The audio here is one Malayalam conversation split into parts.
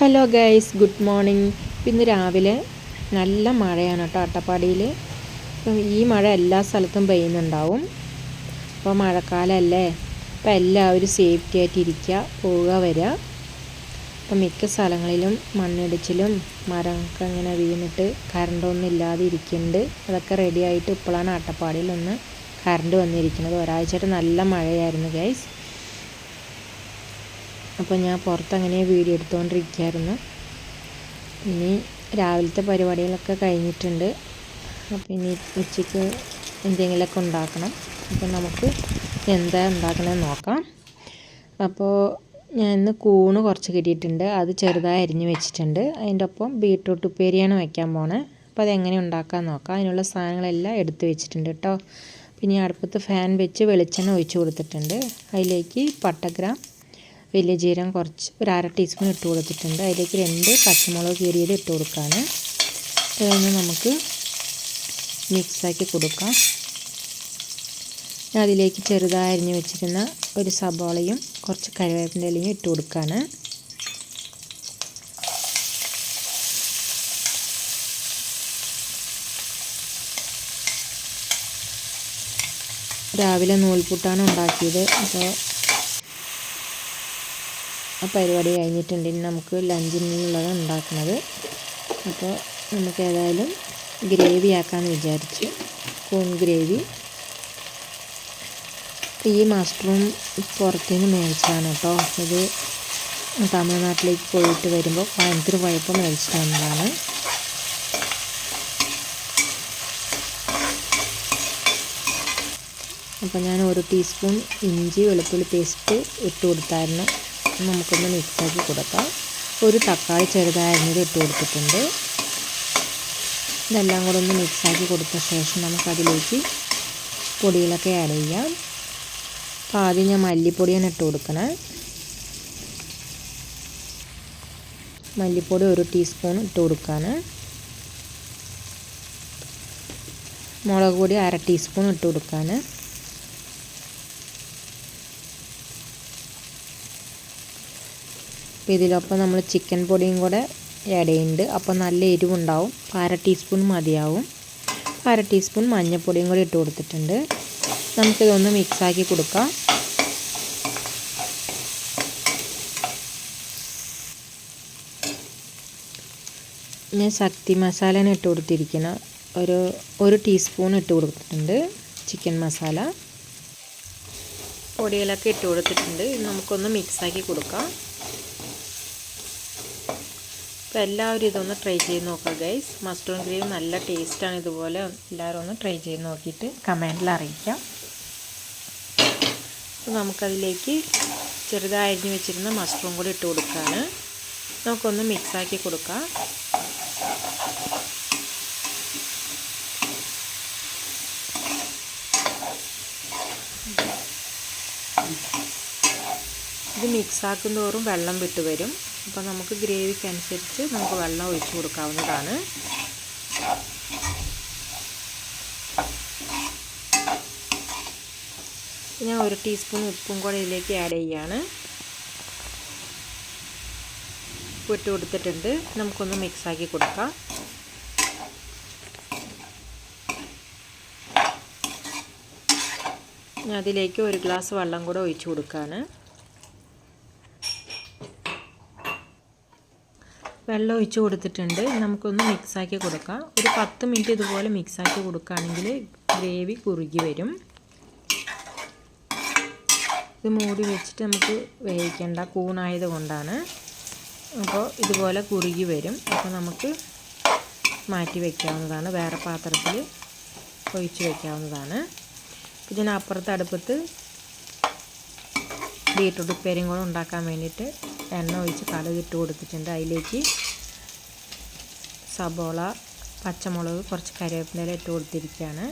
Hello guys good morning. ഇന്ന് രാവിലെ നല്ല മഴയാണ് കേട്ടോ അട്ടപ്പാടിയിൽ അപ്പം ഈ മഴ എല്ലാ സ്ഥലത്തും പെയ്യുന്നുണ്ടാവും. അപ്പോൾ മഴക്കാലമല്ലേ അപ്പോൾ എല്ലാവരും സേഫ്റ്റി ആയിട്ട് ഇരിക്കുക പോവുക വരിക. അപ്പം മിക്ക സ്ഥലങ്ങളിലും മണ്ണിടിച്ചിലും മരമൊക്കെ ഇങ്ങനെ വീണിട്ട് കറണ്ടൊന്നും ഇല്ലാതെ ഇരിക്കുന്നുണ്ട്. അതൊക്കെ റെഡി ആയിട്ട് ഇപ്പോഴാണ് അട്ടപ്പാടിയിൽ ഒന്ന് കറണ്ട് വന്നിരിക്കുന്നത്. ഒരാഴ്ചയായിട്ട് നല്ല മഴയായിരുന്നു ഗൈസ്. അപ്പോൾ ഞാൻ പുറത്തങ്ങനെ വീഡിയോ എടുത്തുകൊണ്ടിരിക്കുകയായിരുന്നു ഇനി രാവിലത്തെ പരിപാടികളൊക്കെ കഴിഞ്ഞിട്ടുണ്ട്. അപ്പോൾ ഇനി ഉച്ചയ്ക്ക് എന്തെങ്കിലുമൊക്കെ ഉണ്ടാക്കണം. അപ്പോൾ നമുക്ക് എന്താ ഉണ്ടാക്കണമെന്ന് നോക്കാം. അപ്പോൾ ഞാൻ ഇന്ന് കൂണ് കുറച്ച് കിട്ടിയിട്ടുണ്ട്. അത് ചെറുതായി അരിഞ്ഞ് വെച്ചിട്ടുണ്ട്. അതിന്റെ ഒപ്പം ബീട്രൂട്ട് ഉപ്പേരിയാണ് വയ്ക്കാൻ പോണേ. അപ്പോൾ അതെങ്ങനെ ഉണ്ടാക്കാൻ നോക്കാം. അതിനുള്ള സാധനങ്ങളെല്ലാം എടുത്ത് വെച്ചിട്ടുണ്ട് കേട്ടോ. പിന്നെ അടുപ്പത്ത് ഫാൻ വെച്ച് വെളിച്ചെണ്ണ ഒഴിച്ചു കൊടുത്തിട്ടുണ്ട്. അതിലേക്ക് പട്ടഗ്രാം വലിയ ജീരകം കുറച്ച് ഒരു അര ടീസ്പൂൺ ഇട്ട് കൊടുത്തിട്ടുണ്ട്. അതിലേക്ക് രണ്ട് പച്ചമുളക് കീറിയത് ഇട്ട് കൊടുക്കുകയാണ് അതൊന്ന് നമുക്ക് മിക്സാക്കി കൊടുക്കാം. അതിലേക്ക് ചെറുതായി അരിഞ്ഞ് വെച്ചിരുന്ന ഒരു സബോളയും കുറച്ച് കറിവേപ്പിന്റെ ഇലയും ഇട്ട് കൊടുക്കുകയാണ് രാവിലെ നൂൽപുട്ടാണ് ഉണ്ടാക്കിയത്. അപ്പോൾ ആ പരിപാടി കഴിഞ്ഞിട്ടുണ്ട്. ഇനി നമുക്ക് ലഞ്ചിനുള്ളത് ഉണ്ടാക്കുന്നത് അപ്പോൾ നമുക്ക് ഏതായാലും ഗ്രേവി ആക്കാമെന്ന് വിചാരിച്ചു കോൺ ഗ്രേവി ഈ മഷ്റൂം പുറത്തുനിന്ന് മേടിച്ചതാണ് കേട്ടോ ഇത് തമിഴ്നാട്ടിലേക്ക് പോയിട്ട് വരുമ്പോൾ കോയമ്പത്തൂർ പോയപ്പോൾ മേടിച്ചിട്ടുള്ളതാണ് അപ്പോൾ ഞാൻ ഒരു ടീസ്പൂൺ ഇഞ്ചി വെളുത്തുള്ളി പേസ്റ്റ് ഇട്ട് കൊടുത്തായിരുന്നു. നമുക്കൊന്ന് മിക്സാക്കി കൊടുക്കാം. ഒരു തക്കാളി ചെറുതായിരുന്നത് ഇട്ട് കൊടുത്തിട്ടുണ്ട്. ഇതെല്ലാം കൂടെ ഒന്ന് മിക്സാക്കി കൊടുത്ത ശേഷം നമുക്കതിലേക്ക് പൊടികളൊക്കെ ആഡ് ചെയ്യാം. അപ്പോൾ ആദ്യം ഞാൻ മല്ലിപ്പൊടിയാണ് ഇട്ട് കൊടുക്കണേ. മല്ലിപ്പൊടി ഒരു ടീസ്പൂൺ ഇട്ട് കൊടുക്കാണ്. മുളക് പൊടി അര ടീസ്പൂൺ ഇട്ട് കൊടുക്കാണ്. അപ്പോൾ ഇതിലൊപ്പം നമ്മൾ ചിക്കൻ പൊടിയും കൂടെ ആഡ് ചെയ്യുന്നുണ്ട് അപ്പോൾ നല്ല എരിവുണ്ടാവും. അര ടീസ്പൂൺ മതിയാവും. അര ടീസ്പൂൺ മഞ്ഞൾപ്പൊടിയും കൂടി ഇട്ട് കൊടുത്തിട്ടുണ്ട്. നമുക്കിതൊന്ന് മിക്സാക്കി കൊടുക്കാം. ഞാൻ ശക്തി മസാലയാണ് ഇട്ട് കൊടുത്തിരിക്കുന്നത് ഒരു ഒരു ടീസ്പൂൺ ഇട്ട് കൊടുത്തിട്ടുണ്ട് ചിക്കൻ മസാല പൊടികളൊക്കെ ഇട്ട് കൊടുത്തിട്ടുണ്ട്. നമുക്കൊന്ന് മിക്സാക്കി കൊടുക്കാം. അപ്പോൾ എല്ലാവരും ഇതൊന്ന് ട്രൈ ചെയ്ത് നോക്കുക ഗൈസ് മസ്റ്റർഡ് ഗ്രേവി നല്ല ടേസ്റ്റാണ് ഇതുപോലെ. എല്ലാവരും ഒന്ന് ട്രൈ ചെയ്ത് നോക്കിയിട്ട് കമന്റിൽ അറിയിക്കാം. അപ്പോൾ നമുക്കതിലേക്ക് ചെറുതായി അരിഞ്ഞ് വെച്ചിരുന്ന മഷ്റൂം കൂടി ഇട്ട് കൊടുക്കുകയാണ് നമുക്കൊന്ന് മിക്സാക്കി കൊടുക്കാം. ഇത് മിക്സാക്കും തോറും വെള്ളം വിട്ട് വരും. അപ്പോൾ നമുക്ക് ഗ്രേവിക്കനുസരിച്ച് നമുക്ക് വെള്ളം ഒഴിച്ചു കൊടുക്കാവുന്നതാണ്. ഞാൻ ഒരു ടീസ്പൂൺ ഉപ്പും കൂടെ ഇതിലേക്ക് ആഡ് ചെയ്യാണ്. ഇട്ട് കൊടുത്തിട്ടുണ്ട്. നമുക്കൊന്ന് മിക്സാക്കി കൊടുക്കാം. ഞാൻ അതിലേക്ക് ഒരു ഗ്ലാസ് വെള്ളം കൂടെ ഒഴിച്ചു കൊടുക്കുകയാണ് വെള്ളം ഒഴിച്ച് കൊടുത്തിട്ടുണ്ട്. നമുക്കൊന്ന് മിക്സാക്കി കൊടുക്കാം. ഒരു പത്ത് മിനിറ്റ് ഇതുപോലെ മിക്സാക്കി കൊടുക്കുകയാണെങ്കിൽ ഗ്രേവി കുറുകി വരും. ഇത് മൂടി വെച്ചിട്ട് നമുക്ക് വേവിക്കേണ്ട കൂണായത് കൊണ്ടാണ്. അപ്പോൾ ഇതുപോലെ കുറുകി വരും. അപ്പോൾ നമുക്ക് മാറ്റി വയ്ക്കാവുന്നതാണ് വേറെ പാത്രത്തിൽ ഒഴിച്ച് വയ്ക്കാവുന്നതാണ് ഇതിനപ്പുറത്ത് അടുപ്പത്ത് ബീട്രൂട്ട് ഉപ്പേരിയും കൂടെ ഉണ്ടാക്കാൻ വേണ്ടിയിട്ട് എണ്ണ ഒഴിച്ച് കടുകിട്ട് കൊടുത്തിട്ടുണ്ട്. അതിലേക്ക് സബോള പച്ചമുളക് കുറച്ച് കറിവേപ്പില ഇട്ട് കൊടുത്തിരിക്കുകയാണ്.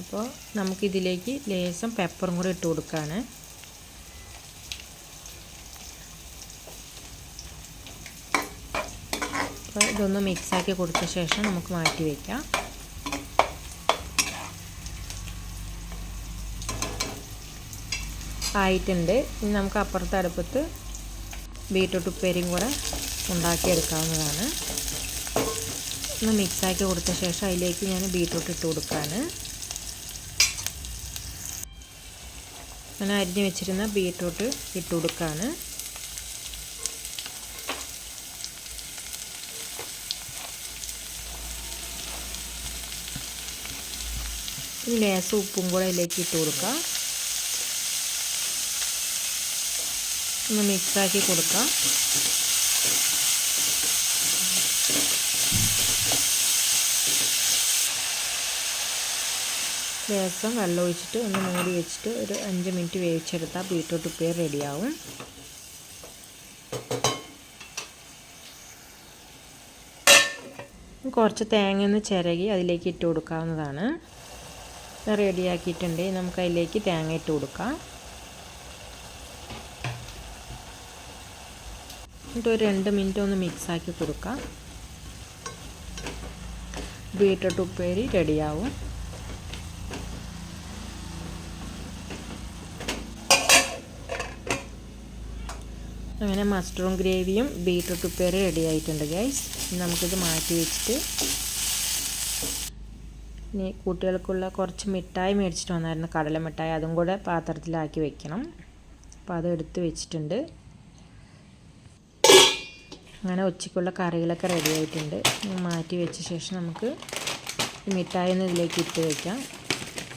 അപ്പോൾ നമുക്കിതിലേക്ക് ലേസം പെപ്പറും കൂടി ഇട്ട് കൊടുക്കുകയാണ്. അപ്പോൾ ഇതൊന്ന് മിക്സാക്കി കൊടുത്ത ശേഷം നമുക്ക് മാറ്റി വയ്ക്കാം ആയിട്ടുണ്ട്. ഇനി നമുക്ക് അപ്പുറത്തെ അടുപ്പത്ത് ബീട്രൂട്ട് ഉപ്പേരിയും കൂടെ ഉണ്ടാക്കിയെടുക്കാവുന്നതാണ്. ഒന്ന് മിക്സാക്കി കൊടുത്ത ശേഷം അതിലേക്ക് ഞാൻ ബീട്രൂട്ട് ഇട്ട് കൊടുക്കുകയാണ് ഞാൻ അരിഞ്ഞ് വെച്ചിരുന്ന ബീട്രൂട്ട് ഇട്ട് കൊടുക്കുകയാണ് ലേസം ഉപ്പും കൂടെ അതിലേക്ക് ഇട്ട് കൊടുക്കാം. ഒന്ന് മിക്സാക്കി കൊടുക്കാം. ലേസം വെള്ളം ഒഴിച്ചിട്ട് ഒന്ന് മൂടി വെച്ചിട്ട് ഒരു അഞ്ച് മിനിറ്റ് വേവിച്ചെടുത്താൽ ബീട്രൂട്ട് ഉപ്പേർ റെഡിയാവും. കുറച്ച് തേങ്ങ ഒന്ന് ചിരകി അതിലേക്ക് ഇട്ട് കൊടുക്കാവുന്നതാണ്. റെഡിയാക്കിയിട്ടുണ്ട്. നമുക്ക് അതിലേക്ക് തേങ്ങ ഇട്ട് കൊടുക്കാം. എന്നിട്ട് ഒരു രണ്ട് മിനിറ്റ് ഒന്ന് മിക്സാക്കി കൊടുക്കാം. ബീട്രൂട്ട് ഉപ്പേരി റെഡിയാവും അങ്ങനെ മസ്റ്ററും ഗ്രേവിയും ബീട്രൂട്ട് ഉപ്പേരി റെഡി ആയിട്ടുണ്ട് ഗൈസ് നമുക്കിത് മാറ്റി വെച്ചിട്ട് ഇനി കുട്ടികൾക്കുള്ള കുറച്ച് മിഠായി മേടിച്ചിട്ട് വന്നായിരുന്നു. കടല മിഠായി അതും കൂടെ പാത്രത്തിലാക്കി വെക്കണം. അപ്പോൾ അത് എടുത്ത് വെച്ചിട്ടുണ്ട്. അങ്ങനെ ഉച്ചയ്ക്കുള്ള കറികളൊക്കെ റെഡി ആയിട്ടുണ്ട്. മാറ്റി വെച്ച ശേഷം നമുക്ക് മിഠായി ഒന്ന് ഇതിലേക്ക് ഇട്ട് വയ്ക്കാം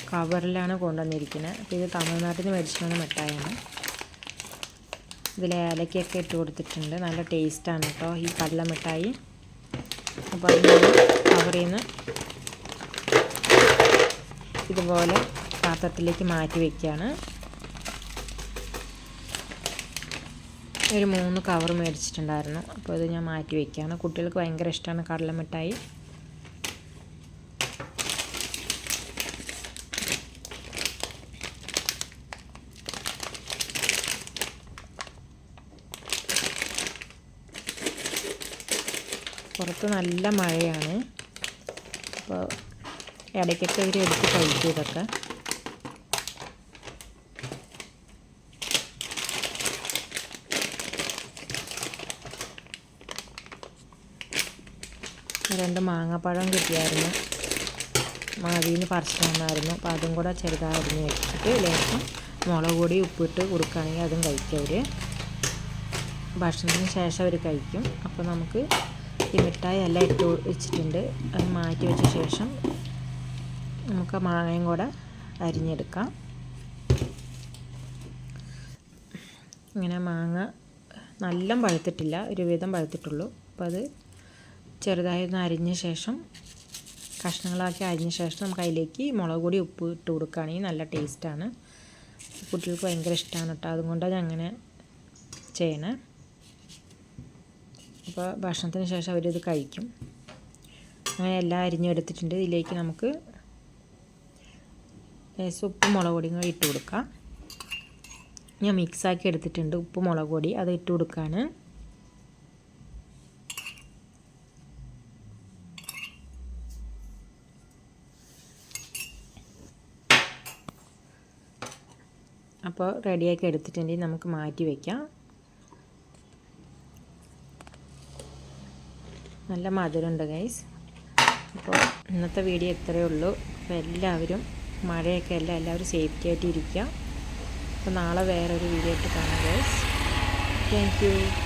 കവറിലാണ് കൊണ്ടുവന്നിരിക്കുന്നത്. അപ്പോൾ ഇത് തമിഴ്നാട്ടിൽ നിന്ന് മേടിച്ചിട്ട് വന്ന മിഠായിയാണ്. ഇതിൽ ഏലക്കൊക്കെ ഇട്ട് കൊടുത്തിട്ടുണ്ട്. നല്ല ടേസ്റ്റാണ് കേട്ടോ ഈ കടല മിഠായി. അപ്പോൾ അത് കവറിൽ നിന്ന് ഇതുപോലെ പാത്രത്തിലേക്ക് മാറ്റി വയ്ക്കുകയാണ് ഒരു മൂന്ന് കവർ മേടിച്ചിട്ടുണ്ടായിരുന്നു. അപ്പോൾ ഇത് ഞാൻ മാറ്റി വയ്ക്കുകയാണ് കുട്ടികൾക്ക് ഭയങ്കര ഇഷ്ടമാണ് കടലമിഠായി പുറത്ത് നല്ല മഴയാണ്. അപ്പോൾ ഇടയ്ക്കൊക്കെ ഇവർ എടുത്ത് കഴിക്കും ഇതൊക്കെ. രണ്ട് മാങ്ങാപ്പഴം കിട്ടിയായിരുന്നു. മാവിന്ന് പറിച്ചു തന്നായിരുന്നു. അപ്പോൾ അതും കൂടെ ചെറുതായിരുന്നു വെച്ചിട്ട് ലേശം മുളക് പൊടി ഉപ്പിട്ട് കൊടുക്കുകയാണെങ്കിൽ അതും കഴിക്കും അവർ ഭക്ഷണത്തിന് ശേഷം അവർ കഴിക്കും. അപ്പോൾ നമുക്ക് ഈ മിഠായി എല്ലാം ഇട്ട് വെച്ചിട്ടുണ്ട്. അത് മാറ്റി വെച്ച ശേഷം നമുക്ക് മാങ്ങയും കൂടെ അരിഞ്ഞെടുക്കാം. ഇങ്ങനെ മാങ്ങ നല്ല പഴുത്തിട്ടില്ല. ഒരുവിധം പഴുത്തിട്ടുള്ളൂ. അപ്പോൾ അത് ചെറുതായി ഒന്ന് അരിഞ്ഞ ശേഷം കഷ്ണങ്ങളാക്കി അരിഞ്ഞ ശേഷം നമുക്ക് അതിലേക്ക് മുളക് പൊടി ഉപ്പ് ഇട്ട് കൊടുക്കുകയാണെങ്കിൽ നല്ല ടേസ്റ്റാണ് കുട്ടികൾക്ക് ഭയങ്കര ഇഷ്ടമാണ് കേട്ടോ. അതുകൊണ്ടാണ് അങ്ങനെ ചെയ്യണേ. അപ്പോൾ ഭക്ഷണത്തിന് ശേഷം അവരിത് കഴിക്കും. അങ്ങനെ എല്ലാം അരിഞ്ഞെടുത്തിട്ടുണ്ട് ഇതിലേക്ക് നമുക്ക് ഉപ്പും മുളക് പൊടിയും കൂടി ഇട്ട് കൊടുക്കാം. ഞാൻ മിക്സാക്കി എടുത്തിട്ടുണ്ട് ഉപ്പ് മുളക് പൊടി. അത് ഇട്ട് കൊടുക്കുകയാണ്. അപ്പോൾ റെഡിയാക്കി എടുത്തിട്ടുണ്ടെങ്കിൽ നമുക്ക് മാറ്റി വയ്ക്കാം നല്ല മധുരമുണ്ട് ഗൈസ് അപ്പോൾ ഇന്നത്തെ വീഡിയോ ഇത്രയേ ഉള്ളൂ. അപ്പോൾ എല്ലാവരും മഴയൊക്കെ അല്ല എല്ലാവരും സേഫ്റ്റി ആയിട്ട് ഇരിക്കുക. അപ്പോൾ നാളെ വേറൊരു വീഡിയോ ആയിട്ട് കാണാം ഗൈസ് താങ്ക്